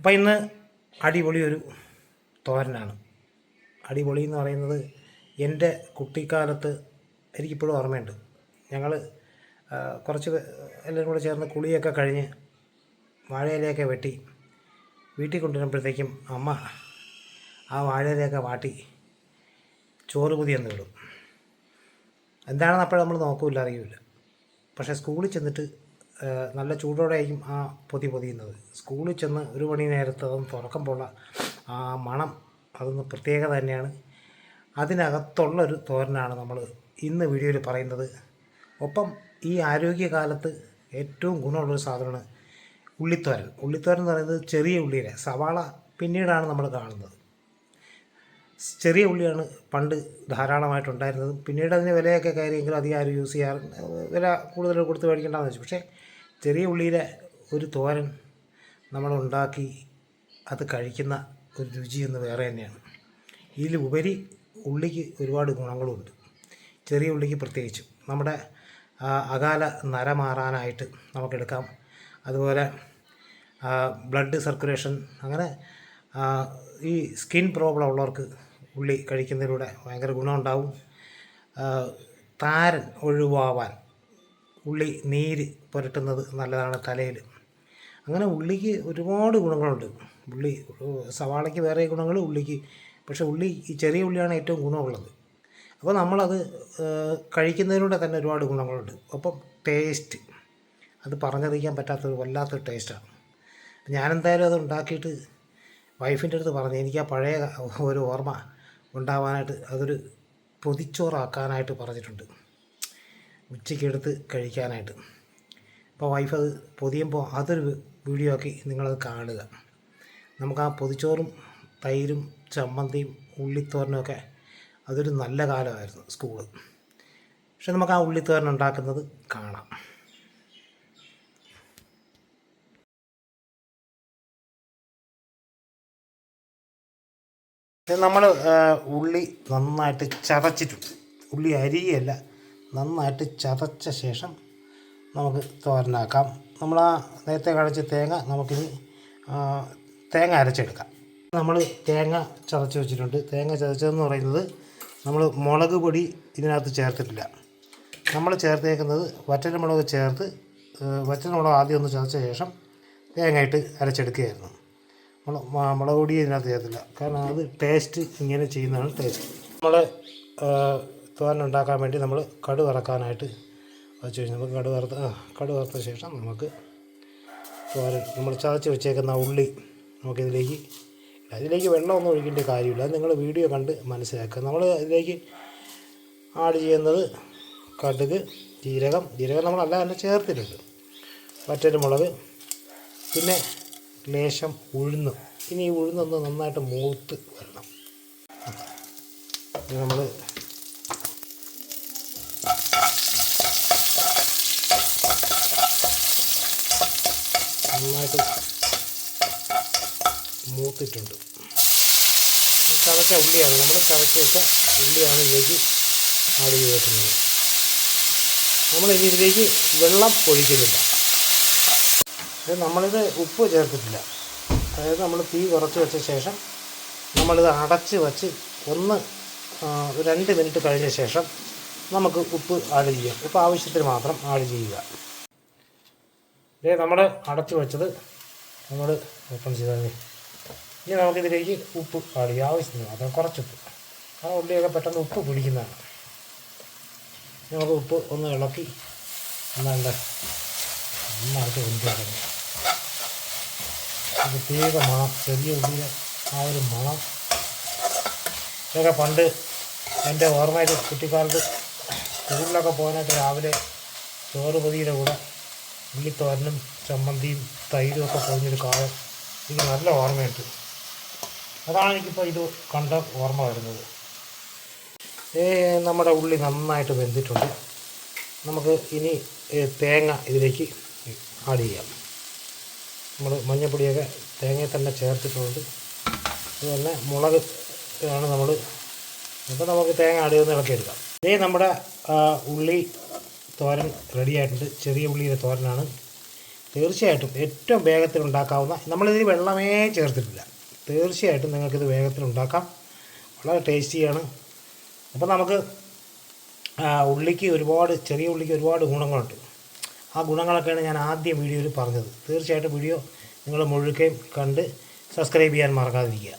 അപ്പോൾ ഇന്ന് അടിപൊളി ഒരു തോരനാണ്. അടിപൊളി എന്ന് പറയുന്നത് എന്റെ കുട്ടിക്കാലത്ത് എനിക്കിപ്പോഴും ഓർമ്മയുണ്ട്. ഞങ്ങൾ കുറച്ച് എല്ലാവരും കൂടെ ചേർന്ന് കുളിയൊക്കെ കഴിഞ്ഞ് വാഴയിലയൊക്കെ വെട്ടി വീട്ടിൽ കൊണ്ടുവരുമ്പോഴത്തേക്കും അമ്മ ആ വാഴയിലയൊക്കെ വാട്ടി ചോറ് പുതി എന്ന് വിടും. എന്താണെന്ന് അപ്പോൾ നമ്മൾ നോക്കൂല അറിയില്ല. പക്ഷേ സ്കൂളിൽ ചെന്നിട്ട് നല്ല ചൂടോടെയായിരിക്കും ആ പൊതി പൊതിയുന്നത്. സ്കൂളിൽ ചെന്ന് ഒരു മണി നേരത്ത് അതൊന്ന് തുറക്കുമ്പോൾ ആ മണം അതൊന്ന് പ്രത്യേകത തന്നെയാണ്. അതിനകത്തുള്ളൊരു തോരനാണ് നമ്മൾ ഇന്ന് വീഡിയോയിൽ പറയുന്നത്. ഒപ്പം ഈ ആരോഗ്യകാലത്ത് ഏറ്റവും ഗുണമുള്ളൊരു സാധനമാണ് ഉള്ളിത്തോരൻ. ഉള്ളിത്തോരൻ എന്ന് പറയുന്നത് ചെറിയ ഉള്ളിയിലെ സവാള പിന്നീടാണ് നമ്മൾ കാണുന്നത്. ചെറിയ ഉള്ളിയാണ് പണ്ട് ധാരാളമായിട്ടുണ്ടായിരുന്നത്. പിന്നീട് അതിന് വിലയൊക്കെ കയറിയെങ്കിലും അധികം ആരും യൂസ് ചെയ്യാറ് വില കൂടുതൽ കൊടുത്ത് മേടിക്കേണ്ടതെന്ന് വെച്ചു. പക്ഷേ ചെറിയ ഉള്ളിയിലെ ഒരു തോരൻ നമ്മൾ ഉണ്ടാക്കി അത് കഴിക്കുന്ന ഒരു രുചി എന്ന് വേറെ തന്നെയാണ്. ഇതിൽ ഉപരി ഉള്ളിക്ക് ഒരുപാട് ഗുണങ്ങളുമുണ്ട് ചെറിയ ഉള്ളിക്ക് പ്രത്യേകിച്ചും. നമ്മുടെ അകാല നര മാറാനായിട്ട് നമുക്കെടുക്കാം. അതുപോലെ ബ്ലഡ് സർക്കുലേഷൻ അങ്ങനെ ഈ സ്കിൻ പ്രോബ്ലം ഉള്ളവർക്ക് ഉള്ളി കഴിക്കുന്നതിലൂടെ ഭയങ്കര ഗുണമുണ്ടാവും. താരൻ ഒഴിവാവാൻ ഉള്ളി നീര് പുരട്ടുന്നത് നല്ലതാണ് തലയിൽ. അങ്ങനെ ഉള്ളിക്ക് ഒരുപാട് ഗുണങ്ങളുണ്ട്. ഉള്ളി സവാളയ്ക്ക് വേറെ ഗുണങ്ങൾ ഉള്ളിക്ക് പക്ഷേ ഉള്ളി ഈ ചെറിയ ഉള്ളിയാണ് ഏറ്റവും ഗുണമുള്ളത്. അപ്പോൾ നമ്മളത് കഴിക്കുന്നതിലൂടെ തന്നെ ഒരുപാട് ഗുണങ്ങളുണ്ട്. ഒപ്പം ടേസ്റ്റ് അത് പറഞ്ഞറിയിക്കാൻ പറ്റാത്തൊരു വല്ലാത്തൊരു ടേസ്റ്റാണ്. ഞാനെന്തായാലും അത് ഉണ്ടാക്കിയിട്ട് വൈഫിന്റെ അടുത്ത് പറഞ്ഞു എനിക്ക് ആ പഴയ ഒരു ഓർമ്മ ഉണ്ടാവാനായിട്ട് അതൊരു പൊതിച്ചോറാക്കാനായിട്ട് പറഞ്ഞിട്ടുണ്ട്. ഉച്ചയ്ക്കെടുത്ത് കഴിക്കാനായിട്ട്. അപ്പോൾ വൈഫ് അത് പൊതിയുമ്പോൾ അതൊരു വീഡിയോ ആക്കി നിങ്ങളത് കാണുക. നമുക്ക് ആ പൊതിച്ചോറും തൈരും ചമ്മന്തിയും ഉള്ളിത്തോരനും ഒക്കെ അതൊരു നല്ല കാലമായിരുന്നു സ്കൂൾ പക്ഷെ നമുക്ക് ആ ഉള്ളിത്തോരൻ ഉണ്ടാക്കുന്നത് കാണാം. നമ്മൾ ഉള്ളി നന്നായിട്ട് ചതച്ചിട്ടുണ്ട്. ഉള്ളി അരിയല്ല നന്നായിട്ട് ചതച്ച ശേഷം നമുക്ക് തോരനാക്കാം. നമ്മൾ ആ നേരത്തെ കഴിച്ച തേങ്ങ നമുക്കിനി തേങ്ങ അരച്ചെടുക്കാം. നമ്മൾ തേങ്ങ ചതച്ച് വെച്ചിട്ടുണ്ട്. തേങ്ങ ചതച്ചതെന്ന് പറയുന്നത് നമ്മൾ മുളക് പൊടി ഇതിനകത്ത് ചേർത്തിട്ടില്ല. നമ്മൾ ചേർത്തേക്കുന്നത് വറ്റൽമുളക് ചേർത്ത് വറ്റൻ മുളക് ആദ്യം ഒന്ന് ചതച്ച ശേഷം തേങ്ങയിട്ട് അരച്ചെടുക്കുകയായിരുന്നു. മുളക് പൊടി ഇതിനകത്ത് ചേർത്തില്ല. കാരണം അത് ടേസ്റ്റ് ഇങ്ങനെ ചെയ്യുന്നതാണ് ടേസ്റ്റ് നമ്മൾ തോരൻ ഉണ്ടാക്കാൻ വേണ്ടി നമ്മൾ കടു വറക്കാനായിട്ട് വെച്ച് കഴിഞ്ഞാൽ നമുക്ക് കടു വറുത്ത കടു വറുത്ത ശേഷം നമുക്ക് തോരൻ നമ്മൾ ചതച്ച് വെച്ചേക്കുന്ന ഉള്ളി നമുക്കിതിലേക്ക് അതിലേക്ക് വെള്ളമൊന്നും ഒഴിക്കേണ്ട കാര്യമില്ല. നിങ്ങൾ വീഡിയോ കണ്ട് മനസ്സിലാക്കുക. നമ്മൾ ഇതിലേക്ക് ആഡ് ചെയ്യുന്നത് കടുക് ജീരകം. ജീരകം നമ്മൾ അല്ല തന്നെ ചേർത്തിട്ടുണ്ട്. വറ്റൽമുളക് പിന്നെ ലേശം ഉഴുന്ന്. ഇനി ഈ ഉഴുന്നൊന്ന് നന്നായിട്ട് മൂത്ത് വരണം. നമ്മൾ നന്നായിട്ട് മൂത്തിട്ടുണ്ട്. ചതച്ച ഉള്ളിയാണ്. നമ്മൾ ചതച്ച് വെച്ച ഉള്ളിയാണ് ഇതിലേക്ക് ആഡ് ചെയ്ത് വെക്കുന്നത് നമ്മൾ ഇനി ഇതിലേക്ക് വെള്ളം ഒഴിക്കുന്നില്ല. ഇത് നമ്മളിത് ഉപ്പ് ചേർത്തിട്ടില്ല. അതായത് നമ്മൾ തീ കുറച്ച് വെച്ച ശേഷം നമ്മളിത് അടച്ച് വച്ച് ഒന്ന് രണ്ട് മിനിറ്റ് കഴിഞ്ഞ ശേഷം നമുക്ക് ഉപ്പ് ആഡ് ചെയ്യാം. ഉപ്പ് ആവശ്യത്തിന് മാത്രം ആഡ് ചെയ്യുക. ഇതേ നമ്മൾ അടച്ചു വെച്ചത് നമ്മൾ ഓപ്പൺ ചെയ്താൽ ഇനി നമുക്കിതിലേക്ക് ഉപ്പ് ആഡ് ആവശ്യത്തിന് അത് കുറച്ചുപ്പ് ആ ഉള്ളിയൊക്കെ പെട്ടെന്ന് ഉപ്പ് പിടിക്കുന്നതാണ്. നമുക്ക് ഉപ്പ് ഒന്ന് ഇളക്കി എന്നാണ്ട് നന്നായിട്ട് കൊണ്ടുവരണം. പ്രത്യേക മണം ചെറിയ ഉള്ളിയ ആ ഒരു മണം. ഇതൊക്കെ പണ്ട് എന്റെ ഓർമ്മയിൽ കുട്ടിക്കാലത്ത് സ്കൂളിലൊക്കെ പോകാനായിട്ട് രാവിലെ ചോറ് പൊതിയുടെ കൂടെ ഉള്ളിത്തോരനും ചമ്മന്തിയും തൈരും ഒക്കെ പൊതിഞ്ഞൊരു കാലം എനിക്ക് നല്ല ഓർമ്മയുണ്ട്. അതാണ് എനിക്കിപ്പോൾ ഇത് കണ്ട ഓർമ്മ വരുന്നത്. നമ്മുടെ ഉള്ളി നന്നായിട്ട് വെന്തിട്ടുണ്ട്. നമുക്ക് ഇനി തേങ്ങ ഇതിലേക്ക് ആഡ് ചെയ്യാം. നമ്മൾ മഞ്ഞപ്പൊടിയൊക്കെ തേങ്ങയിൽ തന്നെ ചേർത്തിട്ടുണ്ട്. അതുപോലെ മുളക് ആണ് നമ്മൾ അപ്പോൾ നമുക്ക് തേങ്ങ ആഡ് ചെയ്ത് ഇളക്കിയെടുക്കാം. ഇതേ നമ്മുടെ ഉള്ളി തോരൻ റെഡി ആയിട്ടുണ്ട്. ചെറിയ ഉള്ളിയുടെ തോരനാണ്. തീർച്ചയായിട്ടും ഏറ്റവും വേഗത്തിൽ ഉണ്ടാക്കാവുന്ന നമ്മളിതിൽ വെള്ളമേ ചേർത്തിട്ടില്ല. തീർച്ചയായിട്ടും നിങ്ങൾക്കിത് വേഗത്തിൽ ഉണ്ടാക്കാം. വളരെ ടേസ്റ്റിയാണ്. അപ്പോൾ നമുക്ക് ഉള്ളിക്ക് ഒരുപാട് ചെറിയ ഉള്ളിക്ക് ഒരുപാട് ഗുണങ്ങളുണ്ട്. ആ ഗുണങ്ങളൊക്കെയാണ് ഞാൻ ആദ്യം വീഡിയോയിൽ പറഞ്ഞത്. തീർച്ചയായിട്ടും വീഡിയോ നിങ്ങൾ മുഴുക്കുകയും കണ്ട് സബ്സ്ക്രൈബ് ചെയ്യാൻ മറക്കാതിരിക്കുക.